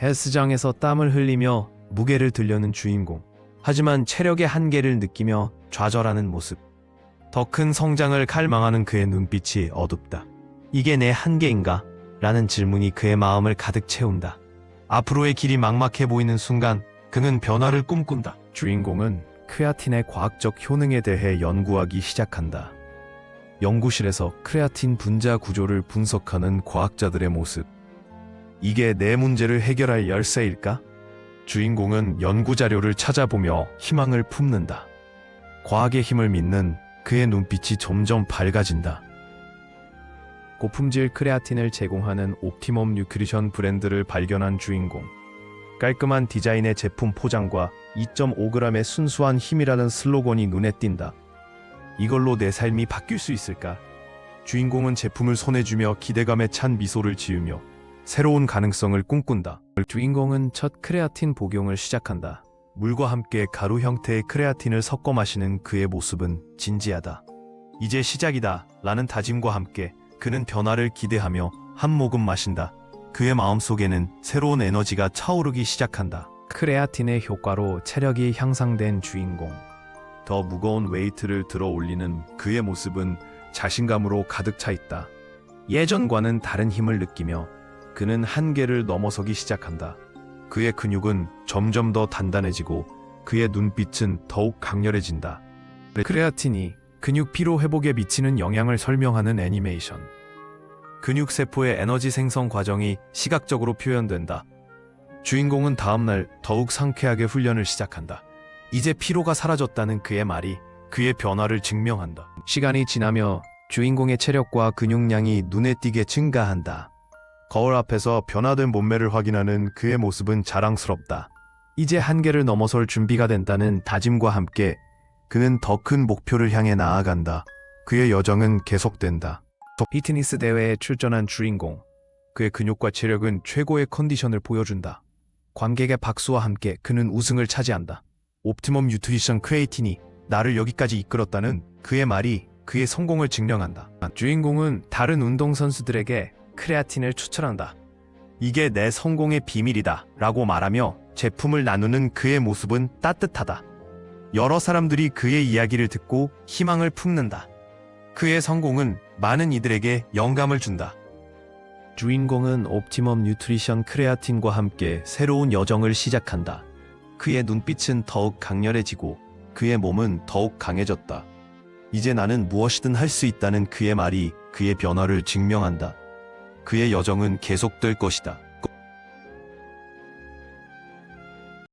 헬스장에서 땀을 흘리며 무게를 들려는 주인공. 하지만 체력의 한계를 느끼며 좌절하는 모습. 더 큰 성장을 갈망하는 그의 눈빛이 어둡다. 이게 내 한계인가? 라는 질문이 그의 마음을 가득 채운다. 앞으로의 길이 막막해 보이는 순간 그는 변화를 꿈꾼다. 주인공은 크레아틴의 과학적 효능에 대해 연구하기 시작한다. 연구실에서 크레아틴 분자 구조를 분석하는 과학자들의 모습. 이게 내 문제를 해결할 열쇠일까? 주인공은 연구 자료를 찾아보며 희망을 품는다. 과학의 힘을 믿는 그의 눈빛이 점점 밝아진다. 고품질 크레아틴을 제공하는 옵티멈 뉴트리션 브랜드를 발견한 주인공. 깔끔한 디자인의 제품 포장과 2.5g의 순수한 힘이라는 슬로건이 눈에 띈다. 이걸로 내 삶이 바뀔 수 있을까? 주인공은 제품을 손에 쥐며 기대감에 찬 미소를 지으며 새로운 가능성을 꿈꾼다. 주인공은 첫 크레아틴 복용을 시작한다. 물과 함께 가루 형태의 크레아틴을 섞어 마시는 그의 모습은 진지하다. 이제 시작이다. 라는 다짐과 함께 그는 변화를 기대하며 한 모금 마신다. 그의 마음속에는 새로운 에너지가 차오르기 시작한다. 크레아틴의 효과로 체력이 향상된 주인공. 더 무거운 웨이트를 들어 올리는 그의 모습은 자신감으로 가득 차 있다. 예전과는 다른 힘을 느끼며 그는 한계를 넘어서기 시작한다. 그의 근육은 점점 더 단단해지고 그의 눈빛은 더욱 강렬해진다. 크레아틴이 근육 피로 회복에 미치는 영향을 설명하는 애니메이션. 근육 세포의 에너지 생성 과정이 시각적으로 표현된다. 주인공은 다음날 더욱 상쾌하게 훈련을 시작한다. 이제 피로가 사라졌다는 그의 말이 그의 변화를 증명한다. 시간이 지나며 주인공의 체력과 근육량이 눈에 띄게 증가한다. 거울 앞에서 변화된 몸매를 확인하는 그의 모습은 자랑스럽다. 이제 한계를 넘어설 준비가 된다는 다짐과 함께 그는 더 큰 목표를 향해 나아간다. 그의 여정은 계속된다. 피트니스 대회에 출전한 주인공. 그의 근육과 체력은 최고의 컨디션을 보여준다. 관객의 박수와 함께 그는 우승을 차지한다. 옵티멈 뉴트리션 크레이틴이 나를 여기까지 이끌었다는 그의 말이 그의 성공을 증명한다. 주인공은 다른 운동선수들에게 크레아틴을 추천한다. 이게 내 성공의 비밀이다. 라고 말하며 제품을 나누는 그의 모습은 따뜻하다. 여러 사람들이 그의 이야기를 듣고 희망을 품는다. 그의 성공은 많은 이들에게 영감을 준다. 주인공은 옵티멈 뉴트리션 크레아틴과 함께 새로운 여정을 시작한다. 그의 눈빛은 더욱 강렬해지고 그의 몸은 더욱 강해졌다. 이제 나는 무엇이든 할 수 있다는 그의 말이 그의 변화를 증명한다. 그의 여정은 계속될 것이다.